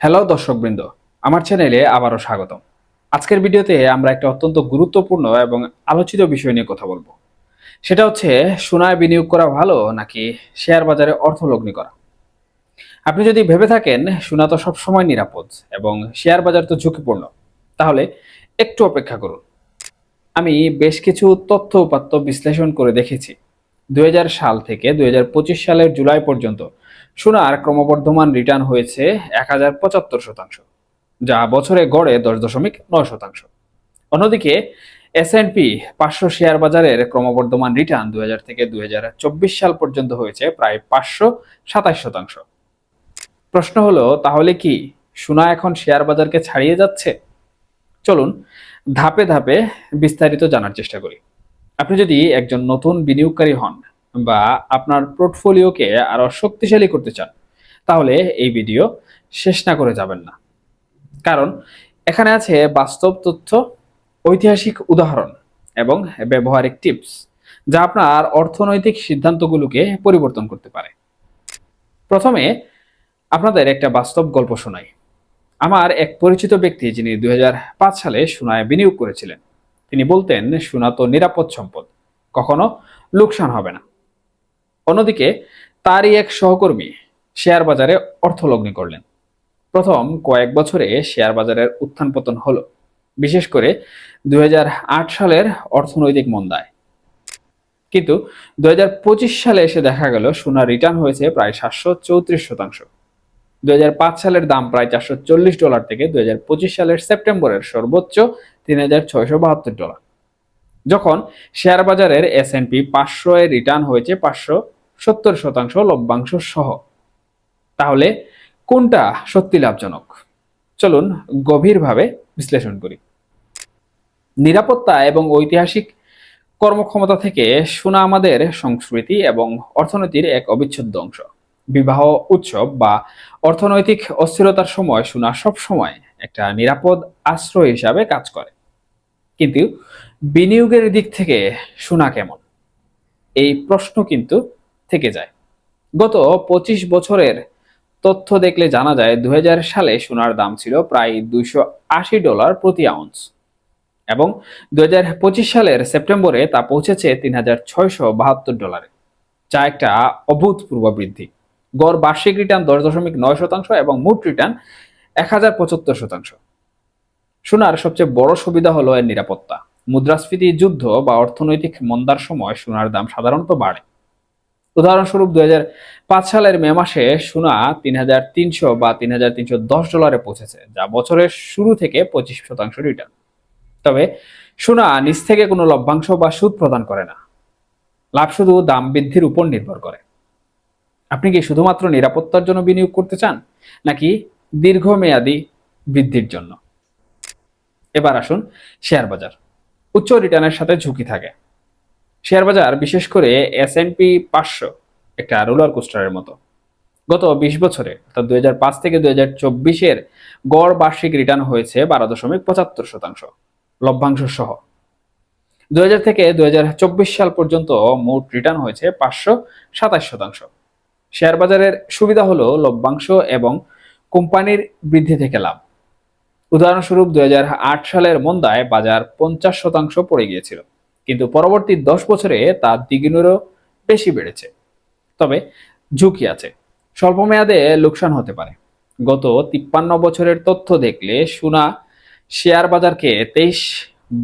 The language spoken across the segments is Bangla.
হ্যালো দর্শকবৃন্দ। আমার চ্যানেলে আবারও স্বাগতম। আজকের ভিডিওতে আমরা একটা অত্যন্ত গুরুত্বপূর্ণ এবং আলোচিত বিষয় নিয়ে কথা বলব। সেটা হচ্ছে, সোনায় বিনিয়োগ করা ভালো নাকি শেয়ার বাজারে অর্থ লগ্নি করা? আপনি যদি ভেবে থাকেন, সোনা তো সবসময় নিরাপদ এবং শেয়ার বাজার তো ঝুঁকিপূর্ণ, তাহলে একটু অপেক্ষা করুন। আমি বেশ কিছু তথ্য উপাত্ত বিশ্লেষণ করে দেখেছি। দুই হাজার সাল থেকে দুই হাজার পঁচিশ সালের জুলাই পর্যন্ত সোনার ক্রমবর্ধমান রিটার্ন হয়েছে এক হাজার পঁচাত্তর শতাংশ, যা বছরে গড়ে দশ দশমিক নয় শতাংশ। অন্যদিকে এস এন্ড পি পাঁচশো শেয়ার বাজারের ক্রমবর্ধমান রিটার্ন দুই হাজার থেকে দুই সাল পর্যন্ত হয়েছে প্রায় পাঁচশো সাতাশ শতাংশ। প্রশ্ন হলো, তাহলে কি সোনা এখন শেয়ার বাজারকে ছাড়িয়ে যাচ্ছে? চলুন, ধাপে ধাপে বিস্তারিত জানার চেষ্টা করি। আপনি যদি একজন নতুন বিনিয়োগকারী হন বা আপনার পোর্টফোলিওকে আরও শক্তিশালী করতে চান, তাহলে এই ভিডিও শেষ না করে যাবেন না। কারণ এখানে আছে বাস্তব তথ্য, ঐতিহাসিক উদাহরণ এবং ব্যবহারিক টিপস যা আপনার অর্থনৈতিক সিদ্ধান্তগুলোকে পরিবর্তন করতে পারে। প্রথমে আপনাদের একটা বাস্তব গল্প শোনাই। আমার এক পরিচিত ব্যক্তি যিনি দুই হাজার পাঁচ সালে সোনায় বিনিয়োগ করেছিলেন, তিনি বলতেন, সোনা তো নিরাপদ সম্পদ, কখনো লোকসান হবে না। অন্যদিকে তারই এক সহকর্মী শেয়ার বাজারে অর্থলগ্নি করলেন। প্রথম কয়েক বছরে শেয়ার বাজারের উত্থান পতন হলো, বিশেষ করে দুই হাজার আট সালের অর্থনৈতিক মন্দায়। কিন্তু দুই হাজার পঁচিশ সালে এসে দেখা গেল সোনার রিটার্ন হয়েছে প্রায় সাতশো চৌত্রিশ শতাংশ। দুই হাজার পাঁচ সালের দাম প্রায় চারশো চল্লিশ ডলার থেকে দুই হাজার পঁচিশ সালের সেপ্টেম্বরের সর্বোচ্চ তিন হাজার ছয়শো বাহাত্তর ডলার। যখন শেয়ার বাজারের এস এন পি পাঁচশো রিটার্ন হয়েছে পাঁচশো সত্তর শতাংশ লভ্যাংশ সহ। তাহলে কোনটা সত্যি লাভজনক? চলুন গভীরভাবে বিশ্লেষণ করি। নিরাপত্তা এবং ঐতিহাসিক কর্মক্ষমতা থেকে সোনা আমাদের সংস্কৃতি এবং অর্থনীতির এক অবিচ্ছেদ্য অংশ। বিবাহ, উৎসব বা অর্থনৈতিক অস্থিরতার সময় সোনা সবসময় একটা নিরাপদ আশ্রয় হিসাবে কাজ করে। কিন্তু বিনিয়োগের দিক থেকে সোনা কেমন? এই প্রশ্ন কিন্তু থেকে যায়। গত পঁচিশ বছরের তথ্য দেখলে জানা যায় দুই হাজার সালে সোনার দাম ছিল প্রায় দুইশো আশি ডলার প্রতি আউন্স এবং দু সালের সেপ্টেম্বরে তা পৌঁছেছে তিন হাজার ছয়শো বাহাত্তর ডলারে, যা একটা অভূতপূর্ব বৃদ্ধি। গড় বার্ষিক রিটার্ন দশ দশমিক নয় শতাংশ এবং মোট রিটার্ন এক হাজার পঁচাত্তর শতাংশ। সোনার সবচেয়ে বড় সুবিধা হলো এর নিরাপত্তা। মুদ্রাস্ফীতি, যুদ্ধ বা অর্থনৈতিক মন্দার সময় সোনার দাম সাধারণত বাড়ে। উদাহরণস্বরূপ পাঁচ সালের মে মাসে সোনা তিন হাজার তিনশো বা তিন হাজার তিনশো দশ ডলারে পৌঁছেছে, যা বছরের শুরু থেকে পঁচিশ শতাংশ রিটার্ন তবে সোনা নিজ থেকে কোনো লভ্যাংশ বা সুদ প্রদান করে না। লাভ শুধু দাম বৃদ্ধির উপর নির্ভর করে। আপনি কি শুধুমাত্র নিরাপত্তার জন্য বিনিয়োগ করতে চান, নাকি দীর্ঘমেয়াদী বৃদ্ধির জন্য? এবার আসুন শেয়ার বাজার। উচ্চ রিটার্নের সাথে ঝুঁকি থাকে। শেয়ার বাজার বিশেষ করে এস এন পি পাঁচশো, একটা রোলার কোস্টারের মতো। গত বিশ বছরে, অর্থাৎ দুই হাজার পাঁচ থেকে দুই হাজার চব্বিশের গড় বার্ষিক রিটার্ন হয়েছে বারো দশমিক পঁচাত্তর শতাংশ, লভ্যাংশ সহ। দু হাজার থেকে দুই হাজার চব্বিশ সাল পর্যন্ত মোট রিটার্ন হয়েছে পাঁচশো সাতাশ শতাংশ। শেয়ার বাজারের সুবিধা হলো লভ্যাংশ এবং কোম্পানির বৃদ্ধি থেকে লাভ। উদাহরণস্বরূপ দুই হাজার আট সালের মন্দায় বাজার পঞ্চাশ শতাংশ পড়ে গিয়েছিল। কিন্তু পরবর্তী দশ বছরে তা দ্বিগুণেরও বেশি বেড়েছে। তবে ঝুঁকি আছে। স্বল্প মেয়াদে লোকসান হতে পারে। গত তিপ্পান্ন বছরের তথ্য দেখলে সোনা শেয়ার বাজারকে তেইশ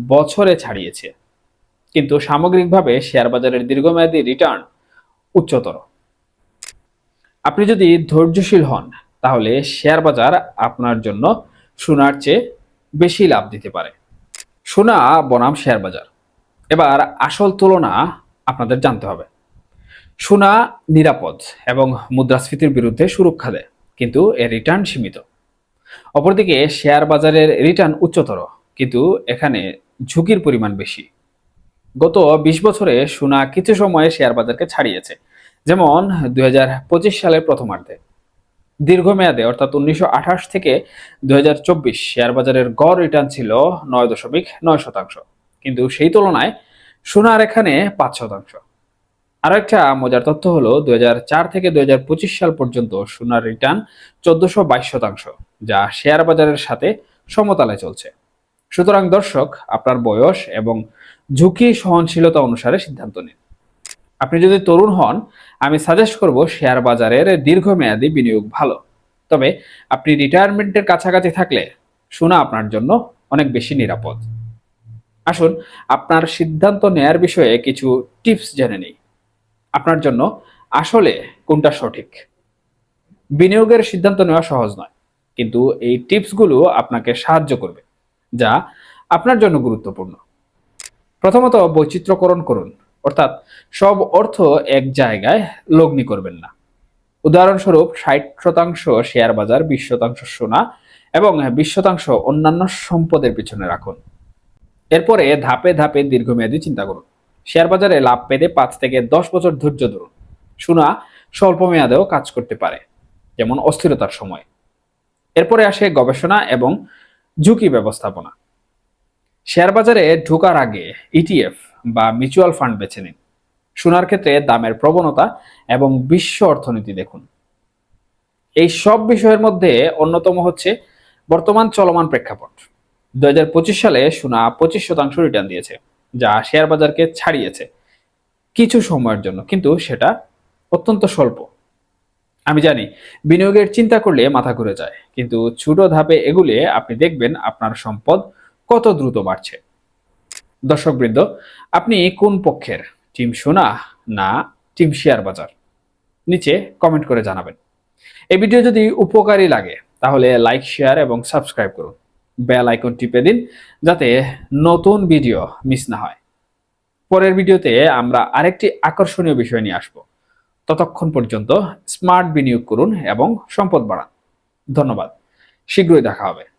বছরে ছাড়িয়েছে। কিন্তু সামগ্রিকভাবে শেয়ার বাজারের দীর্ঘমেয়াদী রিটার্ন উচ্চতর। আপনি যদি ধৈর্যশীল হন, তাহলে শেয়ার বাজার আপনার জন্য সোনার চেয়ে বেশি লাভ দিতে পারে। সোনা বনাম শেয়ার বাজার। এবার আসল তুলনা আপনাদের জানতে হবে। সোনা নিরাপদ এবং মুদ্রাস্ফীতির বিরুদ্ধে সুরক্ষা দেয়, কিন্তু এর রিটার্ন সীমিত। অপরদিকে শেয়ার বাজারের রিটার্ন উচ্চতর, কিন্তু এখানে ঝুঁকির পরিমাণ বেশি। গত বিশ বছরে সোনা কিছু সময়ে শেয়ার বাজারকে ছাড়িয়েছে, যেমন দুই হাজার পঁচিশ সালের প্রথমার্ধে। দীর্ঘমেয়াদে, অর্থাৎ উনিশশো আঠাশ থেকে দুই হাজার চব্বিশ শেয়ার বাজারের গড় রিটার্ন ছিল নয় দশমিক নয় শতাংশ। কিন্তু সেই তুলনায় সোনার এখানে পাঁচ শতাংশ। আরও একটা মজার তথ্য হলো দুই হাজার চার থেকে দুই হাজার পঁচিশ সাল পর্যন্ত সোনার রিটার্ন চোদ্দশো শতাংশ, যা শেয়ার বাজারের সাথে সমতালে চলছে। সুতরাং দর্শক, আপনার বয়স এবং ঝুঁকি সহনশীলতা অনুসারে সিদ্ধান্ত নিন। আপনি যদি তরুণ হন, আমি সাজেস্ট করব শেয়ার বাজারের দীর্ঘমেয়াদী বিনিয়োগ ভালো। তবে আপনি রিটায়ারমেন্টের কাছাকাছি থাকলে শোনা আপনার জন্য অনেক বেশি নিরাপদ। আসুন, আপনার সিদ্ধান্ত নেয়ার বিষয়ে কিছু টিপস জেনে নিই। আপনার জন্য আসলে কোনটা সঠিক? বিনিয়োগের সিদ্ধান্ত নেওয়া সহজ নয়, কিন্তু এই টিপসগুলো আপনাকে সাহায্য করবে, যা আপনার জন্য গুরুত্বপূর্ণ। প্রথমত, বৈচিত্র্যকরণ করুন, অর্থাৎ সব অর্থ এক জায়গায় লগ্নি করবেন না। উদাহরণস্বরূপ, ষাট শতাংশ শেয়ার বাজার, বিশ শতাংশ সোনা এবং বিশ শতাংশ অন্যান্য সম্পদের পিছনে রাখুন। এরপরে ধাপে ধাপে দীর্ঘমেয়াদী চিন্তা করুন। শেয়ার বাজারে লাভ পেতে পাঁচ থেকে দশ বছর ধৈর্য ধরুন। সোনা স্বল্প মেয়াদেও কাজ করতে পারে, যেমন অস্থিরতার সময়। এরপরে আসে গবেষণা এবং ঝুঁকি ব্যবস্থাপনা। শেয়ার বাজারে ঢোকার আগে ইটিএফ বা মিউচুয়াল ফান্ড বেছে নিন। সোনার ক্ষেত্রে দামের প্রবণতা এবং বিশ্ব অর্থনীতি দেখুন। এই সব বিষয়ের মধ্যে অন্যতম হচ্ছে বর্তমান চলমান প্রেক্ষাপট। দু হাজার পঁচিশ সালে সোনা পঁচিশ শতাংশ রিটার্ন দিয়েছে, যা শেয়ার বাজারকে ছাড়িয়েছে কিছু সময়ের জন্য, কিন্তু সেটা অত্যন্ত স্বল্প। আমি জানি, বিনিয়োগের চিন্তা করলে মাথা ঘুরে যায়, কিন্তু ছোট ধাপে এগুলে আপনি দেখবেন আপনার সম্পদ কত দ্রুত বাড়ছে। দর্শকবৃন্দ, আপনি কোন পক্ষের? টিম সোনা না টিম শেয়ার বাজার? নিচে কমেন্ট করে জানাবেন। এই ভিডিও যদি উপকারী লাগে, তাহলে লাইক শেয়ার এবং সাবস্ক্রাইব করুন। বেল আইকন টিপে দিন, যাতে নতুন ভিডিও মিস না হয়। পরের ভিডিওতে আমরা আরেকটি আকর্ষণীয় বিষয় নিয়ে আসব। ততক্ষণ পর্যন্ত স্মার্ট বিনিয়োগ করুন এবং সম্পদ বাড়ান। ধন্যবাদ। শীঘ্রই দেখা হবে।